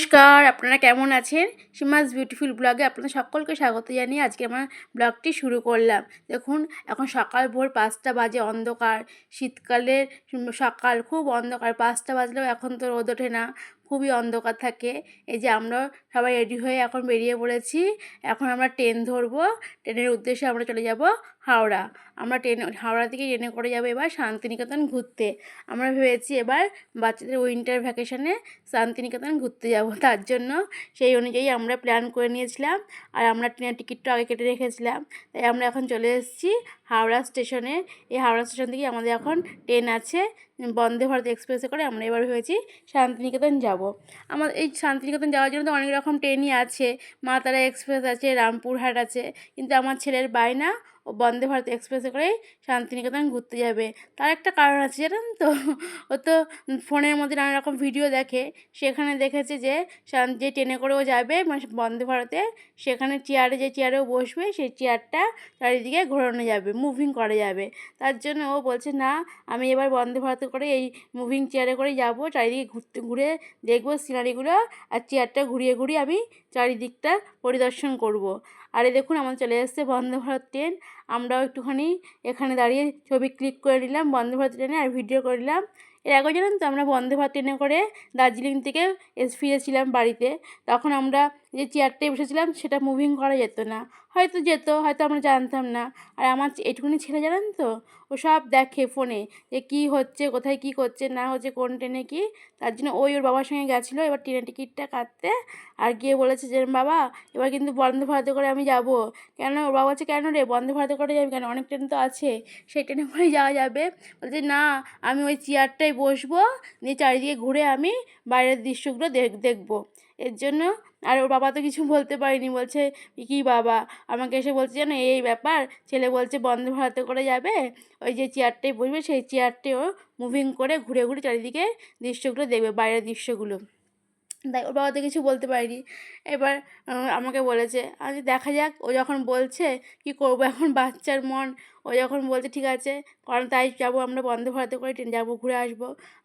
নমস্কার, আপনারা কেমন আছেন? সীমাস বিউটিফুল ব্লগে আপনাদের সকলকে স্বাগত জানিয়ে আজকে আমার ব্লগটি শুরু করলাম। দেখুন, এখন সকাল ভোর পাঁচটা বাজে অন্ধকার, শীতকালের, সকাল খুব অন্ধকার, পাঁচটা বাজলেও এখন তো রোদ ওঠে না। খুবই অন্ধকার থাকে। এই যে আমরা সবাই রেডি হয়ে এখন বেরিয়ে পড়েছি। এখন আমরা ট্রেন ধরবো। ট্রেনের উদ্দেশ্যে আমরা চলে যাব হাওড়া। আমরা ট্রেন হাওড়া থেকে ট্রেনে করে যাব এবার শান্তিনিকেতন ঘুরতে। আমরা ভেবেছি এবার বাচ্চাদের উইন্টার ভ্যাকেশনে শান্তিনিকেতন ঘুরতে যাব। তার জন্য সেই অনুযায়ী আমরা প্ল্যান করে নিয়েছিলাম। আর আমরা ট্রেনের টিকিটটা আগে কেটে রেখেছিলাম। তাই আমরা এখন চলে এসেছি হাওড়া স্টেশনে এই হাওড়া স্টেশন থেকে আমাদের এখন ট্রেন আছে। বন্দে ভারত এক্সপ্রেসে করে আমরা এবার ভেবেছি শান্তিনিকেতন যাব। আমার এই শান্তিনিকেতন যাওয়ার জন্য তো অনেক রকম ট্রেনই আছে। মা তারা এক্সপ্রেস আছে, রামপুরহাট আছে। কিন্তু আমার ছেলের বায়না বন্দে ভারত এক্সপ্রেসে করেই শান্তিনিকেতন ঘুরতে যাবে। তার একটা কারণ আছে, জানেন তো? ও তো ফোনের মধ্যে নানা রকম ভিডিও দেখে। সেখানে দেখেছে যে যে ট্রেনে করেও যাবে মানে বন্দে ভারতে, সেখানে চেয়ারে, যে চেয়ারেও বসবে, সেই চেয়ারটা চারিদিকে ঘোরানো যাবে মুভিং করা যাবে। তার জন্য ও বলছে, না, আমি এবার বন্দে ভারতে করে এই মুভিং চেয়ারে করে যাব, চারিদিকে ঘুরতে, ঘুরে দেখব সিনারিগুলো আর চেয়ারটা ঘুরিয়ে ঘুরিয়ে আমি চারিদিকটা পরিদর্শন করব। আর এই দেখুন আমার চলে এসেছে বন্দে ভারত ট্রেন। আমরাও একটুখানি এখানে দাঁড়িয়ে ছবি ক্লিক করে নিলাম, বন্দে ভারত ট্রেনে, আর ভিডিও করে নিলাম। এর আগে জানেন তো, আমরা বন্দে ভারত ট্রেনে করে দার্জিলিং থেকে এস, ফিরেছিলাম বাড়িতে। তখন আমরা যে চেয়ারটায় বসেছিলাম, সেটা মুভিং করা যেত না। হয়তো যেত, হয়তো আমরা জানতাম না। আর আমার এটুকুনি ছেলে জানেন তো? ও সব দেখে ফোনে যে কী হচ্ছে, কোথায় কী করছে, না হচ্ছে কোন ট্রেনে কী। তার জন্য ওই ওর বাবার সঙ্গে গেছিল, এবার ট্রেনের টিকিটটা কাটতে। আর গিয়ে বলেছে যে, বাবা, এবার কিন্তু বন্ধ ভারতে করে আমি যাব। কেন? ওর বাবা বলছে, কেন রে? বন্ধ ভারতে করে যাবি কেন? অনেক ট্রেন তো আছে। সেই ট্রেনে করে যাওয়া যাবে। বলছে, না, আমি ওই চেয়ারটায় বসবো, নিয়ে চারিদিকে ঘুরে আমি বাইরের দৃশ্যগুলো দেখ, দেখব। এর জন্য আর ওর বাবা তো কিছু বলতে পারিনি। বলছে কী বাবা, আমাকে এসে বলছে যেন এই ব্যাপার, ছেলে বলছে বন্দে ভারতে করে যাবে, ওই যে চেয়ারটায় বসবে, সেই চেয়ারটাও মুভিং করে ঘুরে ঘুরে চারিদিকে দৃশ্যগুলো দেখবে, বাইরের দৃশ্যগুলো। তাই ওর বাবা তো কিছু বলতে পারিনি। এবার আমাকে বলেছে আজ দেখা যাক, ও যখন বলছে, কি করব এখন বাচ্চার মন? ও যখন বলছে, ঠিক আছে, কারণ তাই যাব আমরা বন্দে ভারতে করে, ট্রেন যাব, ঘুরে আসব।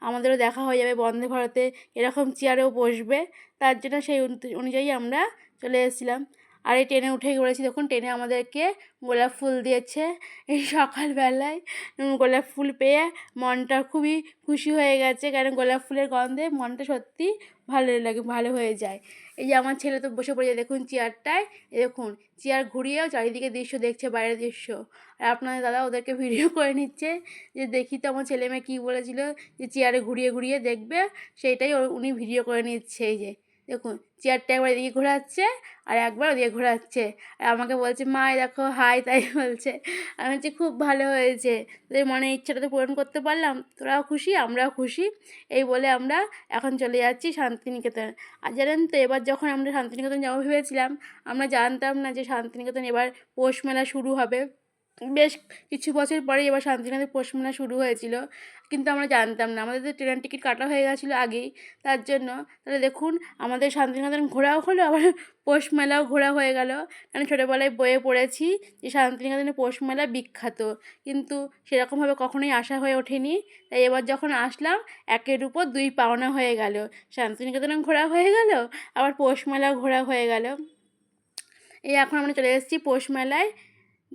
আমাদেরও দেখা হয়ে যাবে বন্দে ভারতে, এরকম চেয়ারেও বসবে। তার জন্য সেই অনুযায়ী আমরা চলে এসেছিলাম। আর এই ট্রেনে উঠে পড়েছি দেখুন, ট্রেনে আমাদেরকে গোলাপ ফুল দিয়েছে। এই সকালবেলায় গোলাপ ফুল পেয়ে মনটা খুবই খুশি হয়ে গেছে কারণ গোলাপ ফুলের গন্ধে মনটা সত্যি ভালো লাগে, ভালো হয়ে যায়। এই যে আমার ছেলে তো বসে পড়েছে, দেখুন চেয়ারটায় দেখুন চেয়ার ঘুরিয়েও চারিদিকে দৃশ্য দেখছে, বাইরের দৃশ্য। আর আপনাদের দাদা ওদেরকে ভিডিও করে নিচ্ছে যে, দেখি তো আমার ছেলে মেয়ে কী বলেছিল যে চেয়ারে ঘুরিয়ে ঘুরিয়ে দেখবে? সেইটাই উনি ভিডিও করে নিচ্ছে, এই যে। দেখুন চেয়ারটা একবার এদিকে ঘোরাচ্ছে আর একবার ওদিকে ঘোরাচ্ছে। আর আমাকে বলছে, মা দেখো হাই তাই বলছে। আমি বলছি, খুব ভালো হয়েছে। তোদের মনের ইচ্ছাটা তো পূরণ করতে পারলাম। তোরাও খুশি, আমরাও খুশি। এই বলে আমরা এখন চলে যাচ্ছি শান্তিনিকেতন। আর জানেন তো, এবার যখন আমরা শান্তিনিকেতন যাব ভেবেছিলাম, আমরা জানতাম না যে শান্তিনিকেতন এবার পৌষ মেলা শুরু হবে। বেশ কিছু বছর পরে এবার শান্তিনিকেতন পৌষ মেলা শুরু হয়েছিল। কিন্তু আমরা জানতাম না। আমাদের তো ট্রেনের টিকিট কাটা হয়ে গেছিল আগেই, তার জন্য তাহলে দেখুন, আমাদের শান্তিনিকেতন ঘোরাও হলো, আবার পৌষ মেলাও ঘোরা হয়ে গেল। কারণ ছোটোবেলায় বইয়ে পড়েছি যে শান্তিনিকেতনে পৌষ মেলা বিখ্যাত। কিন্তু সেরকমভাবে কখনোই আসা হয়ে ওঠেনি। তাই এবার যখন আসলাম, একের উপর দুই পাওনা হয়ে গেল। শান্তিনিকেতন ঘোরা হয়ে গেল, আবার পৌষ মেলাও ঘোরা হয়ে গেল। এই এখন আমরা চলে এসেছি পৌষ মেলায়।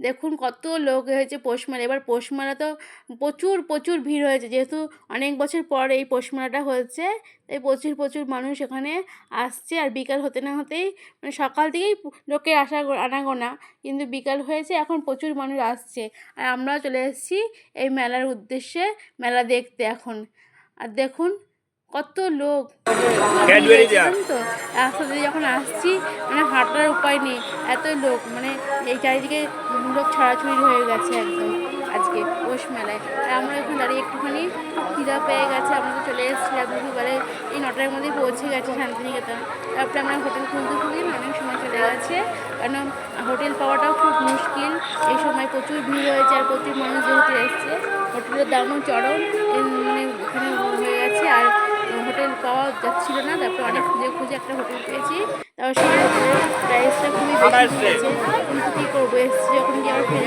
দেখুন কত লোক হয়েছে পৌষ এবার পৌষ তো প্রচুর প্রচুর ভিড় হয়েছে। যেহেতু অনেক বছর পর এই পৌষ হচ্ছে তাই প্রচুর প্রচুর মানুষ এখানে আসছে। আর বিকাল হতে না হতেই মানে সকাল থেকেই লোকের আসা আনাগোনা কিন্তু বিকাল হয়েছে, এখন প্রচুর মানুষ আসছে। আর আমরাও চলে এসেছি এই মেলার উদ্দেশ্যে, মেলা দেখতে এখন। আর দেখুন কত লোক। Cadbury দেয়া। জানেন তো রাস্তা দিয়ে যখন আসছি মানে হাঁটার উপায় নেই এত লোক মানে এই চারিদিকে লোক ছড়াছড়ি হয়ে গেছে একদম আজকে পৌষ মেলায়। আর আমরা এখন দাঁড়িয়ে একটুখানি খিদা পেয়ে গেছে আমরা তো চলে এসেছিলাম দুপুরবেলায় এই নটার মধ্যেই পৌঁছে গেছে শান্তিনিকেতন। তারপরে আমরা হোটেল খুঁজতে খুঁজে অনেক সময় চলে গেছে কারণ হোটেল পাওয়াটাও খুব মুশকিল। এই সময় প্রচুর ভিড় হয়েছে আর প্রচুর মানুষ যেহেতু এসছে হোটেলের দামও চরম মানে ওখানে হয়ে গেছে আর হোটেল পাওয়া যাচ্ছিল না তারপর অনেক খুঁজে খুঁজে একটা হোটেল পেয়েছি। তারপর হোটেলের প্রাইসটা খুবই বেশি হয়েছে। কিন্তু কী করব? এসছি যখন গিয়ে আবার ফিরে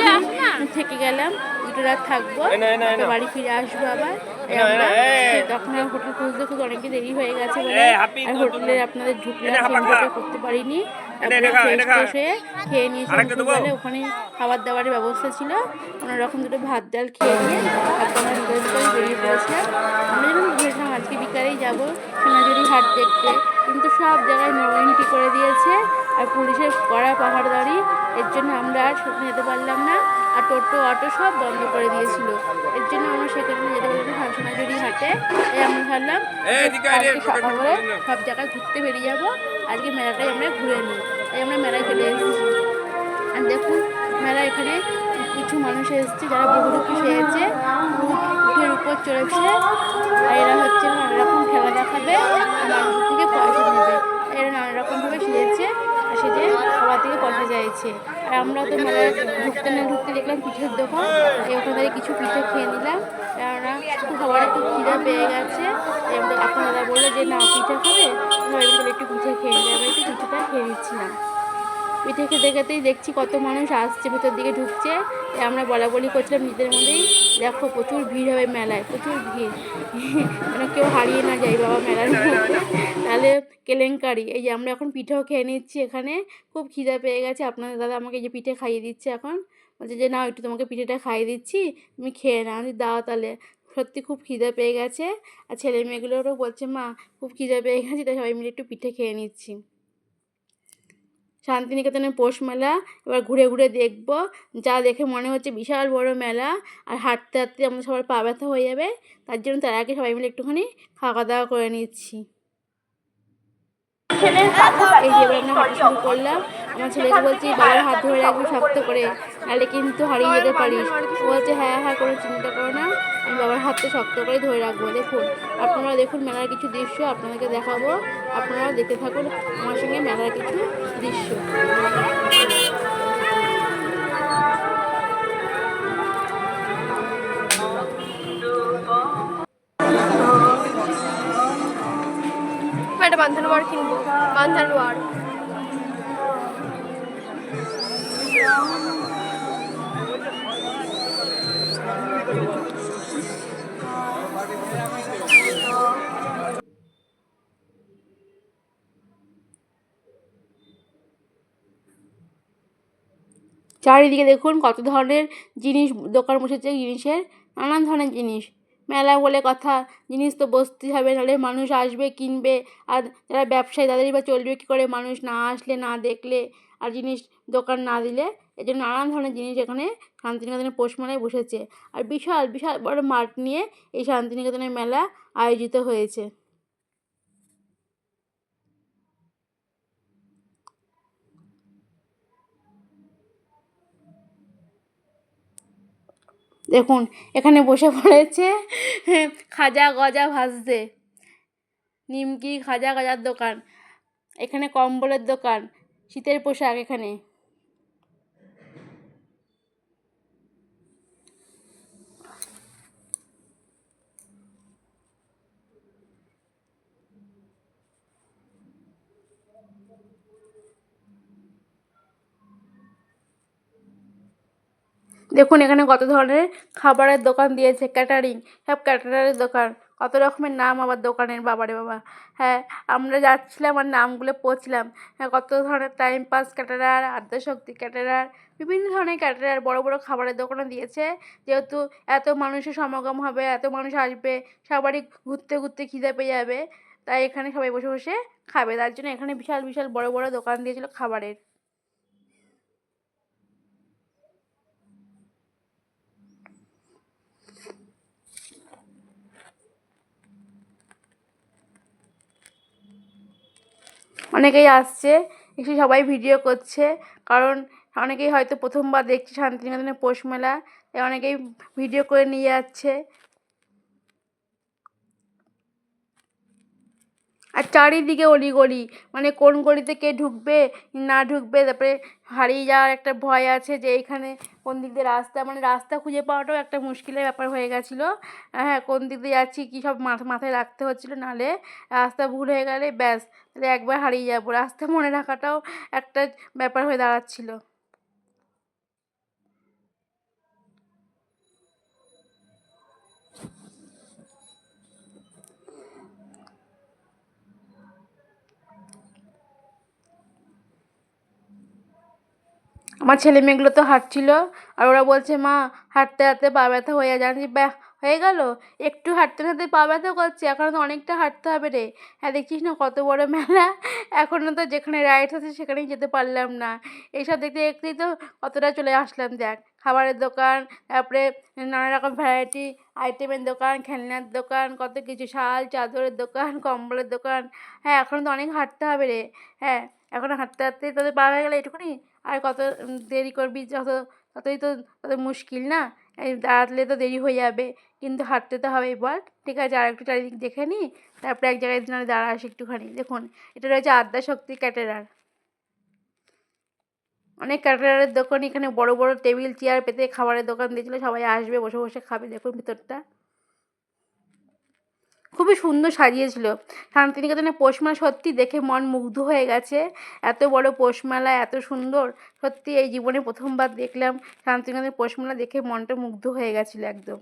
যাব থেকে গেলাম দুটো রাত থাকব। বাড়ি ফিরে আসব আবার। আমরা। তখন আর হোটেল খুঁজতে খুঁজতে অনেকটা দেরি হয়ে গেছে বলে। আর হোটেলে আপনাদের ঢুকলে। করতে পারিনি। হয়ে খেয়ে নিয়েছি ওখানে খাবার দাবারের ব্যবস্থা ছিল। কোনো রকম দুটো ভাত ডাল খেয়ে নিয়ে আমরা বেরিয়ে পড়েছিলাম ভেবেছিলাম আজকে বিকালেই যাব সোনাঝুরি হাট দেখতে। কিন্তু সব জায়গায় নো করে দিয়েছে। আর পুলিশের কড়া পাহাড়দারি এর জন্য আমরা আর সেখানে যেতে পারলাম না। আর টোটো অটো সব বন্ধ করে দিয়েছিল। এর জন্য আমরা সেখানে যেতে পারলাম সোনাঝুরি হাটে। তাই আমরা ভাবলাম এই। সব জায়গায় ঘুরতে বেরিয়ে যাব। আজকে মেলাটাই আমরা ঘুরে নিই। তাই আমরা মেলায় চলে এসেছি। আর দেখুন মেলা এখানে কিছু মানুষ এসেছে, যারা বহুরূপী উট উটের উপর চড়েছে। আর এরা হচ্ছে নানা রকম খেলা দেখাবে মানুষের থেকে পয়সা নেবে। এরা নানা রকমভাবে সেজেছে, আর সেজে সবার থেকে পয়সা চাইছে। আর আমরা তো মেলায় ঢুকতে না ঢুকতে দেখলাম পিঠের দোকান। এই ওখান কিছু পিঠে খেয়ে নিলাম। কেননা সবার একটু খিদে পেয়ে গেছে। এবার আপনার বলল যে, না, পিঠে খাবে? পিঠে খেতে খেতেই দেখছি কত মানুষ আসছে, ভেতর দিকে ঢুকছে। আমরা বলা বলি করছিলাম নিজেদের মধ্যেই, দেখো প্রচুর ভিড় হবে মেলায়, প্রচুর ভিড়। মানে কেউ হারিয়ে না যায় বাবা মেলার তাহলে কেলেঙ্কারি। এই যে আমরা এখন পিঠেও খেয়ে নিচ্ছি এখানে। খুব খিদে পেয়ে গেছে। আপনাদের দাদা আমাকে যে পিঠে খাইয়ে দিচ্ছে এখন। বলছে যে না একটু তোমাকে পিঠেটা খাইয়ে দিচ্ছি। তুমি খেয়ে নাও। দাও তাহলে। সত্যি খুব খিদে পেয়ে গেছে। আর ছেলে মেয়েগুলোরও বলছে, মা, খুব খিদে পেয়ে গেছে। তাই সবাই মিলে একটু পিঠে খেয়ে নিচ্ছি। শান্তিনিকেতনের পৌষ মেলা এবার ঘুরে ঘুরে দেখব। যা দেখে মনে হচ্ছে বিশাল বড় মেলা আর হাঁটতে হাঁটতে আমাদের সবার পা ব্যথা হয়ে যাবে। তার জন্য তার আগে সবাই মিলে একটুখানি খাওয়া দাওয়া করে নিচ্ছি। এই যে আমরা শুরু করলাম। আমার ছেলেকে বলছি, বাবার হাত ধরে রাখবি, শক্ত করে, নাহলে কিন্তু হারিয়ে যেতে পারিস। বলছে হ্যাঁ হ্যাঁ কোনো চিন্তা করো না, আমি বাবার হাতটা শক্ত করে ধরে রাখব, দেখুন। আপনারা দেখুন মেলার কিছু দৃশ্য, আপনাদেরকে দেখাবো। আপনারাও দেখতে থাকুন আমার সঙ্গে মেলার কিছু দৃশ্য। একটা বান্ধানো ওয়ার কিনবো, বান্ধানো চারিদিকে দেখুন কত ধরনের জিনিস, দোকান বসেছে জিনিসের, নানান ধরনের জিনিস। মেলা বলে কথা, জিনিস তো বসতেই হবে, নাহলে মানুষ আসবে, কিনবে, আর যারা ব্যবসায়ী তাদেরই বা চলবে কী করে? মানুষ না আসলে, না দেখলে আর জিনিস দোকান না দিলে এই জন্য নানান ধরনের জিনিস এখানে শান্তিনিকেতনের মেলায় বসেছে। আর বিশাল বিশাল বড় মাঠ নিয়ে এই শান্তিনিকেতনের মেলা আয়োজিত হয়েছে। দেখুন, এখানে বসে পড়েছে খাজা গজা ভাজতে। নিমকি খাজা গজার দোকান। এখানে কম্বলের দোকান। শীতের পোশাক এখানে। দেখুন এখানে কত ধরনের খাবারের দোকান দিয়েছে ক্যাটারিং সব ক্যাটারারের দোকান। কত রকমের নাম আবার দোকানের বাবারে বাবা। হ্যাঁ আমরা যাচ্ছিলাম আর নামগুলো পড়ছিলাম হ্যাঁ কত ধরনের time pass caterer Adyashakti caterer বিভিন্ন ধরনের ক্যাটারার বড় বড় খাবারের দোকানও দিয়েছে। যেহেতু এত মানুষের সমাগম হবে, এত মানুষ আসবে, সবারই ঘুরতে ঘুরতে খিদে পেয়ে যাবে। তাই এখানে সবাই বসে বসে খাবে। তার জন্য এখানে বিশাল বিশাল বড় বড় দোকান দিয়েছিল খাবারের। অনেকেই আসছে, এসে সবাই ভিডিও করছে। কারণ অনেকেই হয়তো প্রথমবার দেখছে শান্তিনিকেতনে পৌষ মেলা, তাই অনেকেই ভিডিও করে নিয়ে যাচ্ছে। আর চারিদিকে অলিগলি মানে কোন গলিতে কে ঢুকবে, না ঢুকবে, তারপরে হারিয়ে যাওয়ার একটা ভয় আছে যে এইখানে কোন দিক দিয়ে রাস্তা। মানে রাস্তা খুঁজে পাওয়াটাও একটা মুশকিলের ব্যাপার হয়ে গেছিল। হ্যাঁ কোন দিক দিয়ে যাচ্ছি, কী সব মাথা, মাথায় রাখতে হচ্ছিল, নাহলে রাস্তা ভুল হয়ে গেলে ব্যাস, তাহলে একবার হারিয়ে যাব। রাস্তা মনে রাখাটাও একটা ব্যাপার হয়ে দাঁড়াচ্ছিলো। আমার ছেলে মেয়েগুলো তো হাঁটছিল আর ওরা বলছে মা হাঁটতে হাঁটতে পা ব্যথা হয়ে যায় বলছি, ব্যাহ হয়ে গেল। একটু হাঁটতে হাঁটতে পা ব্যথা করছে এখন তো অনেকটা হাঁটতে হবে রে। হ্যাঁ দেখছিস না কত বড় মেলা। এখনও তো যেখানে রাইডস আছে সেখানেই যেতে পারলাম না। এইসব দেখতে দেখতেই তো কতটা চলে আসলাম। দেখ খাবারের দোকান তারপরে নানা রকম ভ্যারাইটি আইটেমের দোকান খেলনার দোকান কত কিছু শাল চাদরের দোকান কম্বলের দোকান। হ্যাঁ এখন তো অনেক হাঁটতে হবে রে। হ্যাঁ এখন হাঁটতে হাঁটতে তোদের পা হয়ে গেলে এটুকুনি? আর কত দেরি করবি যত, ততই তো তত মুশকিল না? দাঁড়ালে তো দেরি হয়ে যাবে, কিন্তু হাঁটতে তো হবেই বল। ঠিক আছে আর একটু চারিদিক দেখে নিই তারপরে এক জায়গায় নাহলে দাঁড়া আসি একটুখানি। দেখুন, এটা রয়েছে আদ্যা শক্তি ক্যাটেরার। অনেক ক্যাটারারের দোকান এখানে বড় বড় টেবিল, চেয়ার পেতে খাবারের দোকান দিয়েছিল, সবাই আসবে, বসে বসে খাবে। দেখুন ভিতরটা। খুবই সুন্দর সাজিয়েছিল। শান্তিনিকেতনে পৌষমেলা সত্যি দেখে মন মুগ্ধ হয়ে গেছে। এত বড় পোষমালা এত সুন্দর সত্যি এই জীবনে প্রথমবার দেখলাম। শান্তিনিকেতনের পোষমেলা দেখে মনটা মুগ্ধ হয়ে গেছিল একদম।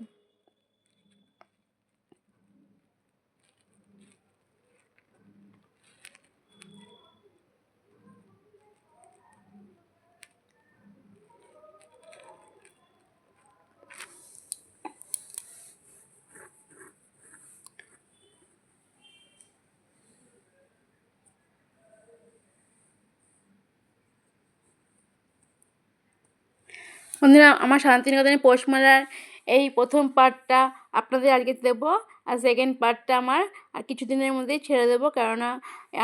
বন্ধুরা, আমার শান্তিনিকেতনের পৌষমেলার এই প্রথম পার্টটা আপনাদের আজকে দেবো, আর সেকেন্ড পার্টটা আমার আর কিছুদিনের মধ্যেই ছেড়ে দেবো, কেননা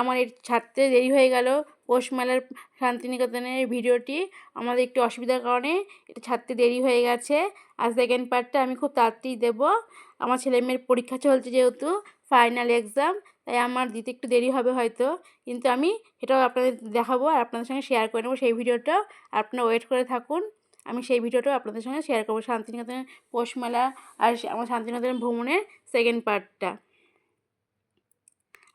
আমার এই ছাড়তে দেরি হয়ে গেল। পৌষমেলার শান্তিনিকেতনের ভিডিওটি আমাদের একটু অসুবিধার কারণে এটা ছাড়তে দেরি হয়ে গেছে। আর সেকেন্ড পার্টটা আমি খুব তাড়াতাড়ি দেবো। আমার ছেলে মেয়ের পরীক্ষা চলছে যেহেতু ফাইনাল এক্সাম তাই আমার দিতে একটু দেরি হবে হয়তো। কিন্তু আমি সেটাও আপনাদের দেখাবো আর আপনাদের সঙ্গে শেয়ার করে নেব সেই ভিডিওটা আপনারা ওয়েট করে থাকুন। আমি সেই ভিডিওটাও আপনাদের সঙ্গে শেয়ার করব শান্তিনিকেতনের পোষমেলা আর আমার শান্তিনিকেতন ভ্রমণের সেকেন্ড পার্টটা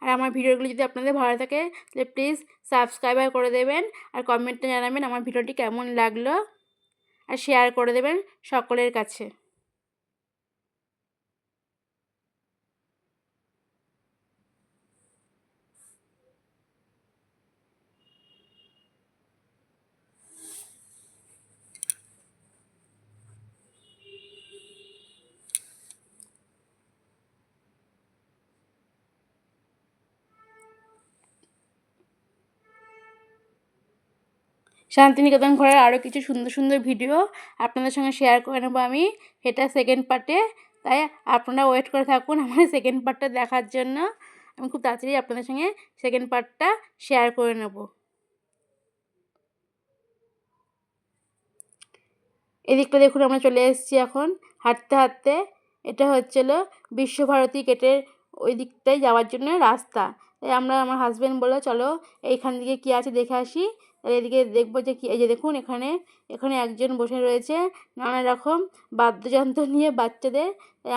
আর আমার ভিডিওগুলি যদি আপনাদের ভালো থাকে তাহলে প্লিজ সাবস্ক্রাইবার করে দেবেন আর কমেন্টটা জানাবেন আমার ভিডিওটি কেমন লাগল। আর শেয়ার করে দেবেন সকলের কাছে। শান্তিনিকেতন ঘোরার আরও কিছু সুন্দর সুন্দর ভিডিও আপনাদের সঙ্গে শেয়ার করে নেব আমি। এটা সেকেন্ড পার্টে তাই আপনারা ওয়েট করে থাকুন আমার সেকেন্ড পার্টটা দেখার জন্য। আমি খুব তাড়াতাড়ি আপনাদের সঙ্গে সেকেন্ড পার্টটা শেয়ার করে নেব। এদিকটা দেখুন, আমরা চলে এসেছি এখন হাঁটতে হাঁটতে। এটা হচ্ছিল বিশ্বভারতী গেটের ওই দিকটায় যাওয়ার জন্য রাস্তা। তাই আমরা আমার হাজব্যান্ড বলল, চলো এইখান দিকে কী আছে দেখে আসি। এদিকে দেখব যে কি, এই যে দেখুন এখানে এখানে একজন বসে রয়েছে নানা রকম বাদ্যযন্ত্র নিয়ে বাচ্চাদের।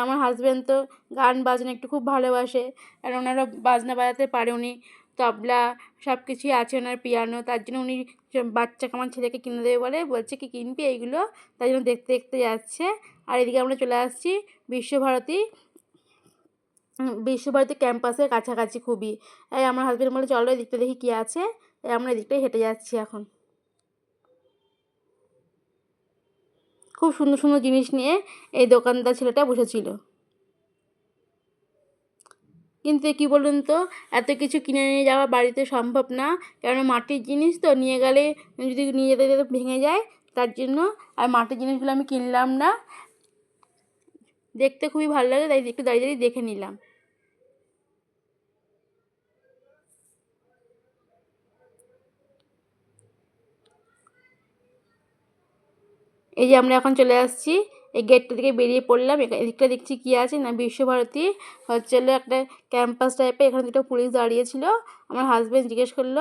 আমার হাজব্যান্ড তো গান বাজনা একটু খুব ভালোবাসে, আর ওনারা বাজনা বাজাতে পারে উনি। তবলা সব কিছুই আছে ওনার পিয়ানো তার জন্য উনি বাচ্চাকে আমার ছেলেকে কিনে দেবে বলে বলছে কি কিনবি এইগুলো তাই জন্য দেখতে দেখতে যাচ্ছে। আর এদিকে আমরা চলে আসছি বিশ্বভারতী বিশ্বভারতী ক্যাম্পাসের কাছাকাছি খুবই। আমার হাজব্যান্ড বলে চলো এদিকটা দেখি কী আছে। আমরা এদিকটাই হেঁটে যাচ্ছি এখন। খুব সুন্দর সুন্দর জিনিস নিয়ে এই দোকানদার ছেলেটা বসেছিল। কিন্তু কী বলুন তো, এত কিছু কিনে নিয়ে যাওয়া বাড়িতে সম্ভব না। কেননা মাটির জিনিস তো নিয়ে গেলে, যদি নিয়ে যেতে যেতে ভেঙে যায়, তার জন্য আর মাটির জিনিসগুলো আমি কিনলাম না। দেখতে খুবই ভালো লাগে, তাই একটু দাঁড়িয়ে দাঁড়িয়ে দেখে নিলাম। এই যে আমরা এখন চলে আসছি, এই গেটটা থেকে বেরিয়ে পড়লাম। এদিকটা দেখছি কী আছে না, বিশ্বভারতী হচ্ছে একটা ক্যাম্পাস টাইপের এখানে দুটো পুলিশ দাঁড়িয়ে ছিল আমার হাজব্যান্ড জিজ্ঞেস করল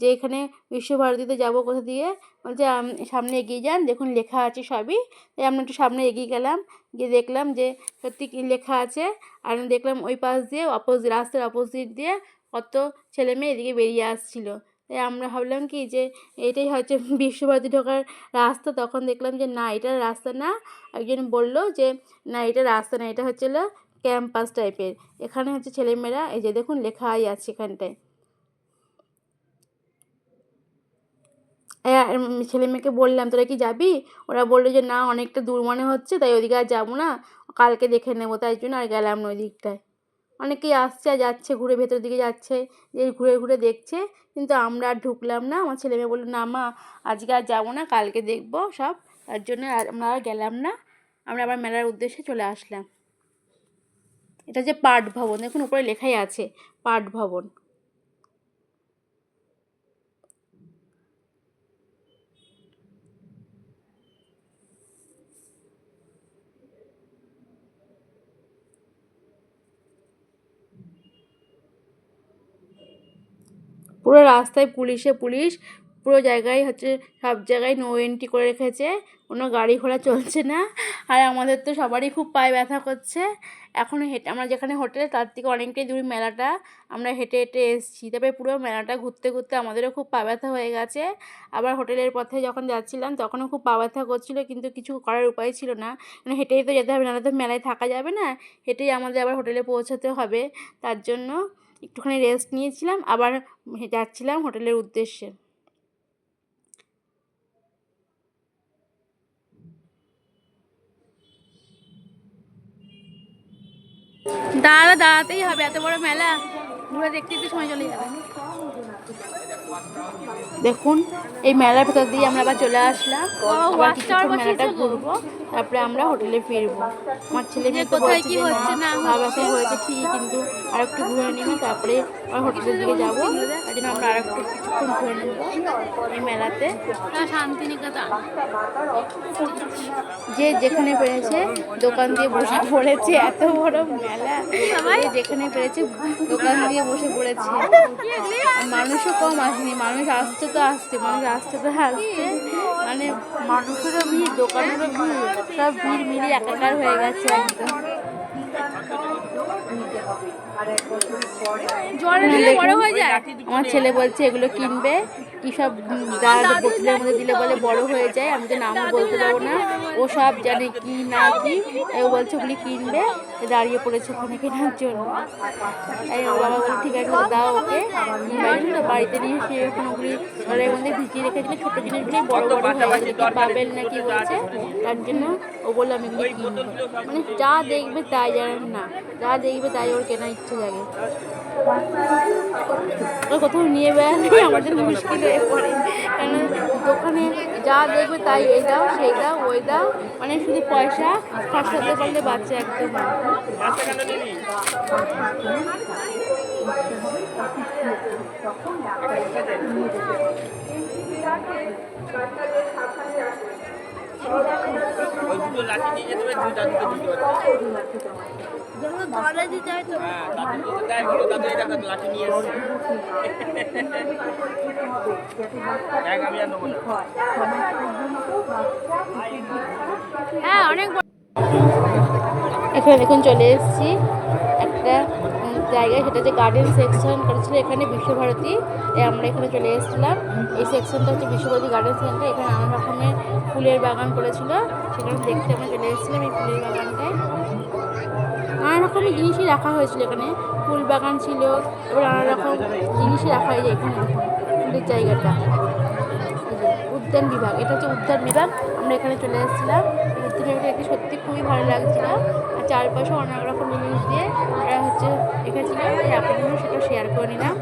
যে, এখানে বিশ্বভারতীতে যাব কোথা দিয়ে? বলছে সামনে এগিয়ে যান, দেখুন লেখা আছে সবই। তাই আমরা একটু সামনে এগিয়ে গেলাম। গিয়ে দেখলাম যে, সত্যি কী লেখা আছে। আর দেখলাম ওই পাশ দিয়ে অপোজিট রাস্তার অপোজিট দিয়ে কত ছেলে মেয়ে এদিকে বেরিয়ে আসছিল। আমরা ভাবলাম কি যে এটাই হচ্ছে বিশ্বভারতী ঢোকার রাস্তা। তখন দেখলাম যে না, এটা রাস্তা না। একজন বলল যে না, এটা রাস্তা না, এটা হচ্ছে হলো ক্যাম্পাস টাইপের। এখানে হচ্ছে ছেলেমেয়েরা, এই যে দেখুন, লেখাই আছে এখানটায়। ছেলে মেয়েকে বললাম, তোরা কি যাবি? ওরা বলল যে, না, অনেকটা দূর মনে হচ্ছে, তাই ওদিকে আর যাব না। কালকে দেখে নেব। তাই জন্য আর গেলাম না ওই দিকটায়। অনেকেই আসছে আর যাচ্ছে, ঘুরে ভেতর দিকে যাচ্ছে, যে ঘুরে ঘুরে দেখছে, কিন্তু আমরা আর ঢুকলাম না। আমার ছেলে মেয়ে বলল, না মা, আজকে আর যাব না, কালকে দেখব সব। তার জন্য আর আমরা আর গেলাম না। আমরা আবার মেলার উদ্দেশ্যে চলে আসলাম। এটা যে পাঠ ভবন এখন উপরে লেখাই আছে পাঠ ভবন পুরো রাস্তায় পুলিশে, পুলিশ পুরো জায়গায় হচ্ছে সব জায়গায় নো এন্ট্রি করে রেখেছে। কোনো গাড়ি ঘোড়া চলছে না। আর আমাদের তো সবারই খুব পায়ে ব্যথা করছে। এখন হেঁটে, আমরা যেখানে হোটেল, তার থেকে অনেকটাই দূর মেলাটা। আমরা হেঁটে হেঁটে এসেছি। তারপরে পুরো মেলাটা ঘুরতে ঘুরতে আমাদেরও খুব পা ব্যথা হয়ে গেছে। আবার হোটেলের পথে যখন যাচ্ছিলাম, তখনও খুব পা ব্যথা করছিল, কিন্তু কিছু করার উপায় ছিল না। মানে হেঁটেই তো যেতে হবে, নাহলে তো মেলায় থাকা যাবে না। হেঁটেই আমাদের আবার হোটেলে পৌঁছাতে হবে। তার জন্য একটুখানি রেস্ট নিয়েছিলাম আবার যাচ্ছিলাম হোটেলের উদ্দেশ্যে। দাঁড়া দাঁড়াতেই হবে এত বড় মেলা। ঘুরে দেখতে একটু সময় চলে যাবে। দেখুন এই মেলার ভেতর দিয়ে আমরা আবার চলে আসলাম। মেলাটা ঘুরবো। তারপরে আমরা হোটেলে ফিরবো। আমার ছেলে মেয়ে তো বলছে ব্যথা হয়েছে ঠিকই কিন্তু আর একটু ঘুরে নিবি তারপরে আমরা হোটেলের দিকে যাব। তার জন্য আমরা আর একটু কিছুক্ষণ ঘুরে নেব এই মেলাতে। শান্তিনিকেতন। যে যেখানে পেরেছে দোকান দিয়ে বসে পড়েছে এত বড় মেলা। যেখানে পেরেছে দোকান দিয়ে বসে পড়েছে। মানুষও কম আসেনি মানুষ আসছে তো আসছে মানুষ আসছে তো আসছে। মানে মানুষেরও ভিড় দোকানেরও ভিড় সব ভিড় মিলিয়ে একাকার হয়ে গেছে একদম। দিলে হয়ে যায়। আমার ছেলে বলছে এগুলো কিনবে? কি সব বোতলের মধ্যে দিলে বলে বড় হয়ে যায়? আমি তো নামও বলতে পারব না। ও সব জানে কি না কি। ও বলছে ওগুলি কিনবে দাঁড়িয়ে পড়েছে ওখানে কেনার জন্য। ও বাবা বলে ঠিক আছে দাও ওকে। বাড়িতে নিয়ে সে এখন ওগুলি ঘরের মধ্যে ভিজিয়ে রেখেছিল। ছোটো জিনিসগুলি বড় বড় হয়ে কি না কি বলছে তার জন্য ও বলল আমি এগুলি কিনবো। মানে যা দেখবে তাই জানেন না। যা দেখবে তাই ওর কেনার ইচ্ছে ওকে কোথাও নিয়ে বেড়ালে জন্য মুশকিল হয়ে পড়ে। কেন দোকানে যা দেখবে তাই এই দাও সেই দাও ওই দাও মানে শুধু পয়সা খরচাতে পারলে বাচ্চা একদম না। ওই দুটো লাঠি নিয়ে যেতে হবে দিতে দিতে হয় হ্যাঁ হ্যাঁ অনেক এখানে দেখুন চলে এসেছি। জায়গায় সেটা যে গার্ডেন সেকশন করেছিল এখানে বিশ্বভারতী আমরা এখানে চলে এসেছিলাম। এই সেকশনটা হচ্ছে বিশ্বভারতী গার্ডেন সেন্টার এখানে নানা রকমের ফুলের বাগান করেছিল। সেখানে দেখতে আমরা চলে এসেছিলাম এই ফুলের বাগানটায়। নানা রকমের জিনিসই রাখা হয়েছিল এখানে। ফুল বাগান ছিল, এবার নানা রকম জিনিসই রাখা হয়েছে এখানে। ফুলের জায়গাটা। উদ্যান বিভাগ, এটা হচ্ছে উদ্যান বিভাগ। আমরা এখানে চলে এসেছিলাম। এই ভেবে দেখতে সত্যি খুবই ভালো লাগছিল। আর চারপাশে অনেক রকম জিনিস দিয়ে হচ্ছে রেখেছিল আপনাদের সেটা শেয়ার করে নিলাম।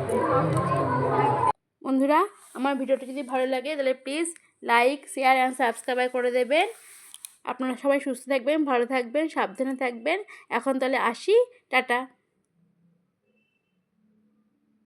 বন্ধুরা, আমার ভিডিওটি যদি ভালো লাগে, তাহলে please like share and subscribe করে দেবেন। আপনারা সবাই সুস্থ থাকবেন, ভালো থাকবেন, সাবধানে থাকবেন। এখন তাহলে আসি। টাটা।